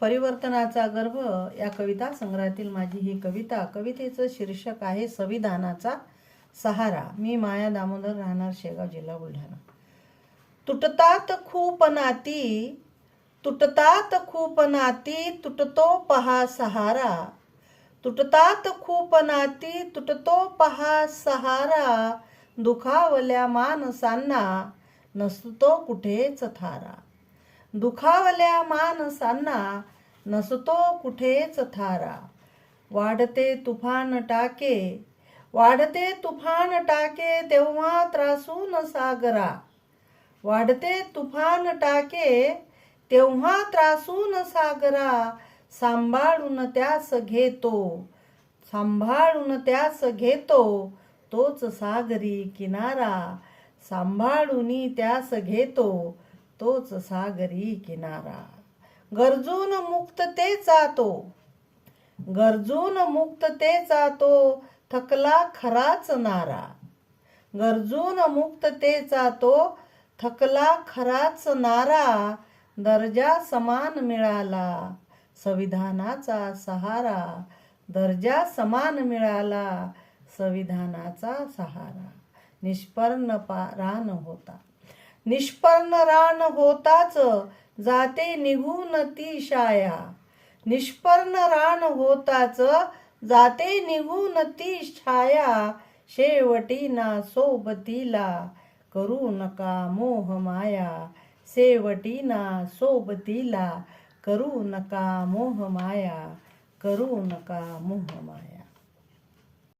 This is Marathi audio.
परिवर्तनाचा गर्भ या कविता संग्रहातील माझी ही कविता. कवितेचं शीर्षक आहे संविधानाचा सहारा. मी माया दामोदर राहणार शेगाव जिल्हा बुलढाणा. तुटतात खूप नाती तुटतात खूप नाती तुटतो पहा सहारा. तुटतात खूप नाती तुटतो पहा सहारा. दुखावल्या माणसांना नसतो कुठेच थारा. दुखावल्या माणसांना नसतो कुठेच थारा. वाढते तुफान टाके वाढते तुफान टाके तेव्हा त्रासून सागरा. वाढते तुफान टाके तेव्हा त्रासून सागरा. सांभाळून त्यास घेतो सांभाळून त्यास घेतो तोच सागरी किनारा. सांभाळून त्यास घेतो तोच सागरी किनारा. गरजून मुक्ततेचा तो गरजून मुक्ततेचा तो थकला खराच नारा. गरजून मुक्ततेचा तो थकला खराच नारा. दर्जा समान मिळाला संविधानाचा सहारा. दर्जा समान मिळाला संविधानाचा सहारा. निष्पर्ण पा रान होता. निष्पन्न रान होताच जाते निघून ती शाया. निष्पन्न रान होताच जाते निघून ती छाया. शेवटी ना सोबतीला करू नका मोह माया. शेवटी ना सोबतीला करू नका मोह माया. करू नका मोह माया.